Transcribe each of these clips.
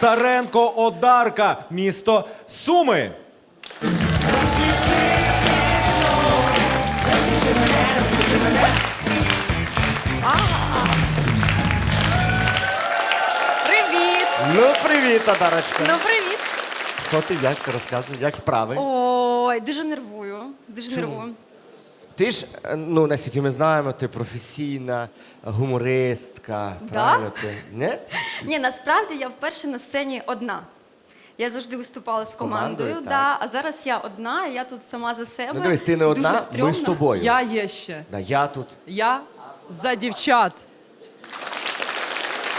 Царенко Одарка, місто Суми. Привіт! Ну, привіт, Одарочка. Ну, привіт! Що ти, як ти розказуй, як справи? Ой, дуже нервую. Дуже нервую. Ти ж, е, ну, наскільки ми знаємо, ти професійна гумористка. Да? Правильно ти? Не? Ні, насправді я вперше на сцені одна. Я завжди виступала з командою, командою, да, а зараз я одна, і я тут сама за себе. Ну дивись, ти не Дуже одна, ми стрьомно. з тобою. Я є ще. Да, я тут. Я за дівчат.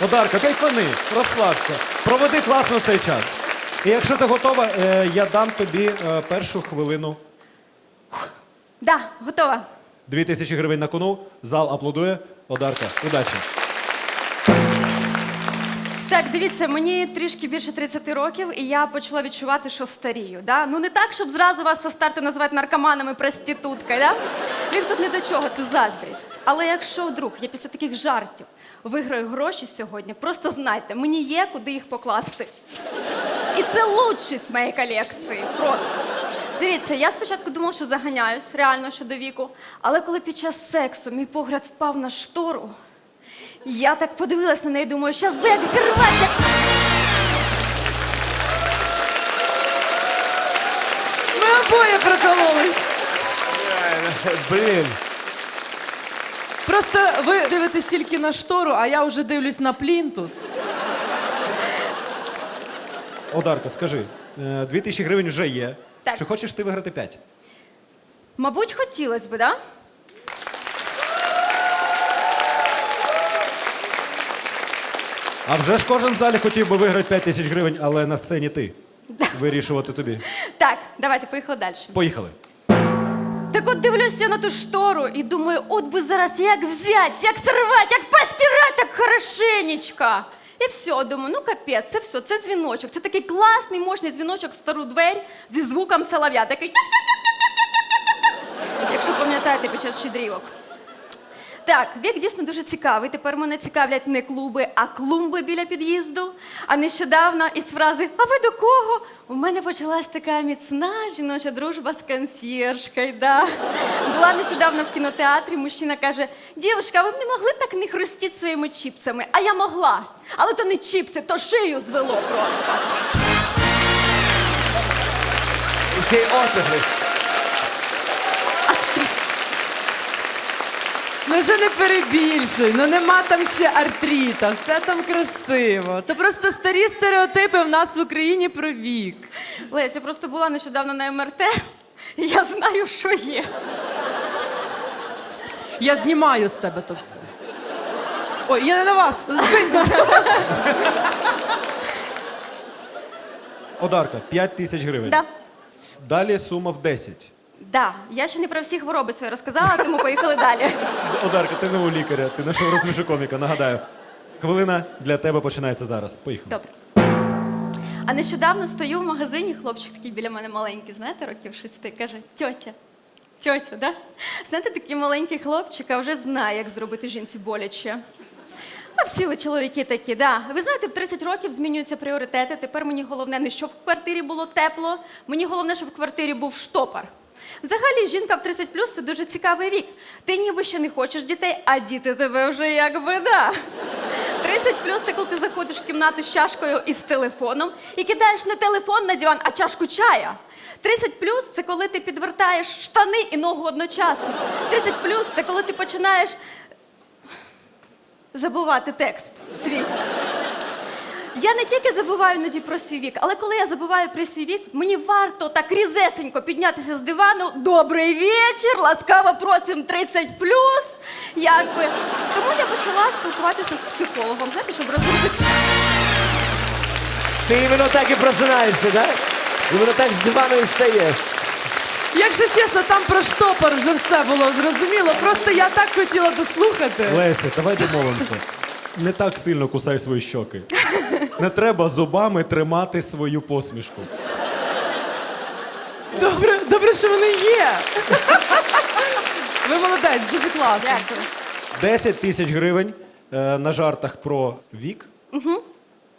Одарка, кайфани, розслабся. Проведи класно цей час. І якщо ти готова, е, я дам тобі е, першу хвилину. Да, готова. Дві тисячі гривень на кону. Зал аплодує. Одарка, удачі. Так, дивіться, мені трішки більше 30 років, і я почала відчувати, що старію. Да? Ну не так, щоб зразу вас со старту називати наркоманами, проституткою. Да? Вік тут не до чого, це заздрість. Але якщо вдруг я після таких жартів виграю гроші сьогодні, просто знайте, мені є куди їх покласти. І це лучшість моєї колекції. Просто. Дивіться, я спочатку думала, що заганяюсь реально щодо віку, але коли під час сексу мій погляд впав на штору, я так подивилась на неї, думаю, щас би як зірвати. Ми обоє прокололись. Блін. Просто ви дивитесь тільки на штору, а я вже дивлюсь на плінтус. Одарка, скажи, е, дві тисячі гривень вже є. Так. Чи хочеш ти виграти п'ять? Мабуть, хотілося б, да? А вже ж кожен в залі хотів би виграти 5 тисяч гривень, але на сцені ти. Вирішувати тобі. Так, давайте поїхали далі. Поїхали. Так от дивлюся на ту штору і думаю, от би зараз як взять, як сорвати, як постирати так хорошенечко. І все, думаю, ну капець, це все, це дзвіночок. Це такий класний, мощний дзвіночок в стару двері зі звуком солов'я. Такий. Якщо пам'ятаєте під час щедрівок. Так, вік дійсно дуже цікавий. Тепер мене цікавлять не клуби, а клумби біля під'їзду. А нещодавно із фрази А ви до кого? У мене почалась така міцна жіноча дружба з консьєржкою. Да. Була нещодавно в кінотеатрі. Мужчина каже: Дівушка, ви б не могли так не хрустіти своїми чіпсами? А я могла. Але то не чіпси, то шию звело просто. І Ну вже не перебільшуй, ну нема там ще артрита, все там красиво. То просто старі стереотипи в нас в Україні про вік. Лесь, я просто була нещодавно на МРТ, і я знаю, що є. Я знімаю з тебе то все. Ой, я не на вас. Збийтеся. Одарка, 5 тисяч гривень. Да. Далі сума в 10. Да, я ще не про всі хвороби свої розказала, тому поїхали далі. Одарка, ти не у лікаря, ти нашого розмішу коміка, нагадаю. Хвилина для тебе починається зараз. Поїхали. Добре. А нещодавно стою в магазині, хлопчик такий біля мене маленький, знаєте, років шести, каже: тьотя, тьотя, да? Знаєте, такий маленький хлопчик, а вже знає, як зробити жінці боляче. А всі ви чоловіки такі, да. Ви знаєте, в 30 років змінюються пріоритети. Тепер мені головне не щоб в квартирі було тепло, мені головне, щоб в квартирі був штопор. Взагалі, жінка в 30 плюс це дуже цікавий вік. Ти ніби ще не хочеш дітей, а діти тебе вже якби да. 30 плюс це коли ти заходиш в кімнату з чашкою і з телефоном і кидаєш не телефон на диван, а чашку чая. 30 плюс це коли ти підвертаєш штани і ногу одночасно. 30 плюс це коли ти починаєш забувати текст свій. Я не тільки забуваю іноді про свій вік, але коли я забуваю про свій вік, мені варто так різесенько піднятися з дивану. Добрий вечір, ласкаво просим 30 Якби. Тому я почала спілкуватися з психологом, знаєте, щоб розробити. Ти іменно так і просинаєшся, так? Іменно так з дивану і встаєш. Якщо чесно, там про штопор вже все було зрозуміло. Просто я так хотіла дослухати. Леся, давай домовимося. Не так сильно кусай свої щоки. Не треба зубами тримати свою посмішку. Добре, добре, що вони є. Ви молодець, дуже класно. Дякую. 10 тисяч гривень е, на жартах про вік.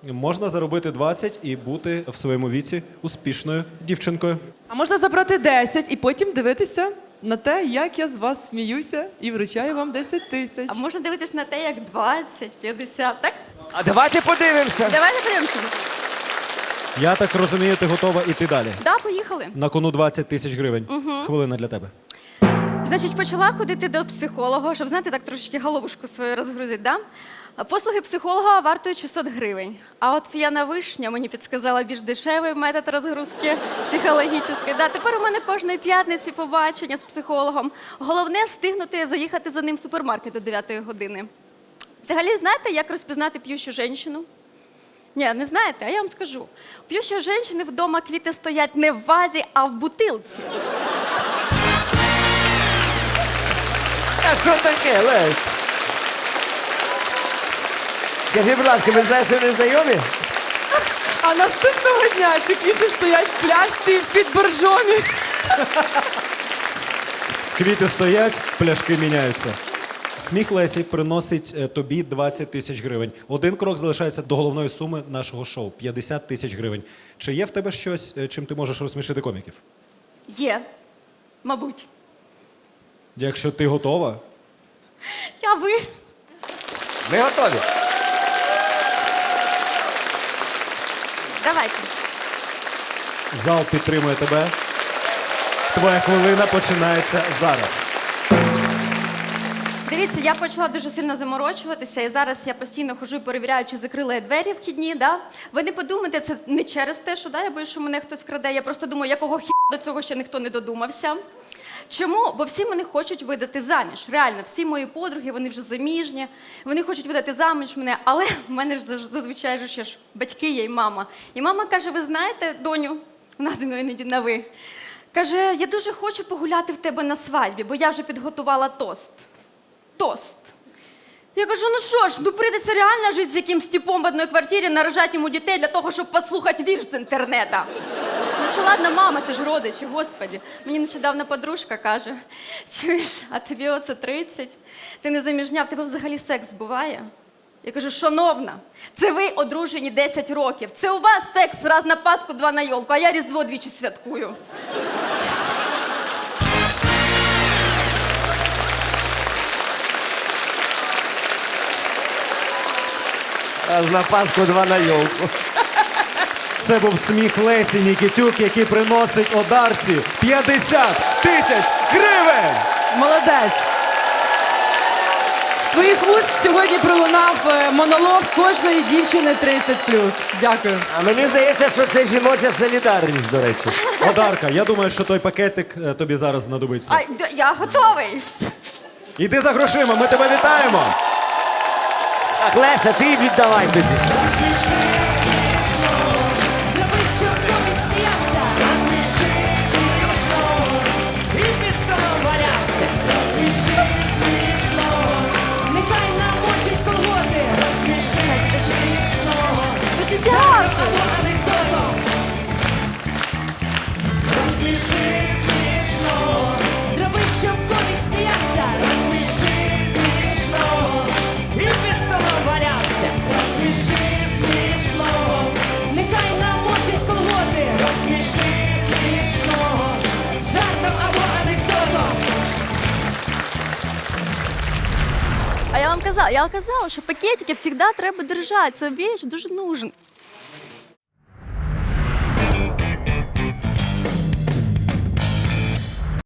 можна заробити 20 і бути в своєму віці успішною дівчинкою. А можна забрати 10 і потім дивитися на те, як я з вас сміюся і вручаю вам 10 тисяч. А можна дивитись на те, як 20, 50, так? А давайте подивимося. Давайте подивимося. Я так розумію, ти готова іти далі. Да, поїхали. На кону 20 тисяч гривень. Хвилина для тебе. Значить, почала ходити до психолога, щоб знаєте, так трошечки головушку свою розгрузити. Да? Послуги психолога вартують 600 гривень. А от п'яна вишня мені підсказала більш дешевий метод розгрузки психологічної. Да, тепер у мене кожної п'ятниці побачення з психологом. Головне встигнути заїхати за ним в супермаркет до 9 години. Взагалі, знаєте, як розпізнати п'ющу жінку? Ні, не знаєте, а я вам скажу. П'ющої жінки вдома квіти стоять не в вазі, а в бутилці. А що таке, Лесь? Скажи, будь ласка, ви знаєте, не знайомі? А наступного дня ці квіти стоять в пляшці з-під боржомі. Квіти стоять, пляшки міняються. Сміх Лесі приносить е, тобі 20 тисяч гривень. Один крок залишається до головної суми нашого шоу 50 тисяч гривень. Чи є в тебе щось, е, чим ти можеш розсмішити коміків? Є, мабуть. Якщо ти готова, Я ви. Ми готові. Давайте. зал підтримує тебе. Твоя хвилина починається зараз. Дивіться, я почала дуже сильно заморочуватися, і зараз я постійно ходжу і перевіряю, чи закрили я двері вхідні. Да? Ви не подумайте, це не через те, що да, я боюсь, що мене хтось краде. Я просто думаю, якого хі до цього ще ніхто не додумався. Чому? Бо всі мене хочуть видати заміж. Реально, всі мої подруги, вони вже заміжні, вони хочуть видати заміж мене, але в мене ж зазвичай ж ще ж батьки є і мама. І мама каже: ви знаєте, доню, вона зі мною іноді на ви. Каже, я дуже хочу погуляти в тебе на свадьбі, бо я вже підготувала тост. Тост. Я кажу, ну що ж, ну прийдеться реально жити з якимсь типом в одній квартирі, наражати йому дітей для того, щоб послухати вірш з інтернета. Ладно, мама, це ж родичі, господі. Мені нещодавно подружка каже: чуєш, а тобі оце 30, ти не заміжня, в тебе взагалі секс буває? Я кажу, шановна, це ви одружені 10 років. Це у вас секс раз на Пасху, два на йолку, а я Різдво двічі святкую. А на Пасху два на йолку. Це був сміх Лесі Нікітюк, який приносить одарці 50 тисяч гривень! Молодець. З твоїх уст сьогодні пролунав е, монолог кожної дівчини 30+. Дякую. А мені здається, що це жіноча солідарність, до речі. Одарка, я думаю, що той пакетик е, тобі зараз знадобиться. Д- я готовий. Іди за грошима, ми тебе вітаємо! Так, Леся, ти віддавай тоді. Казала, я казала, що пакетики завжди треба держати. Це вещь дуже нужен.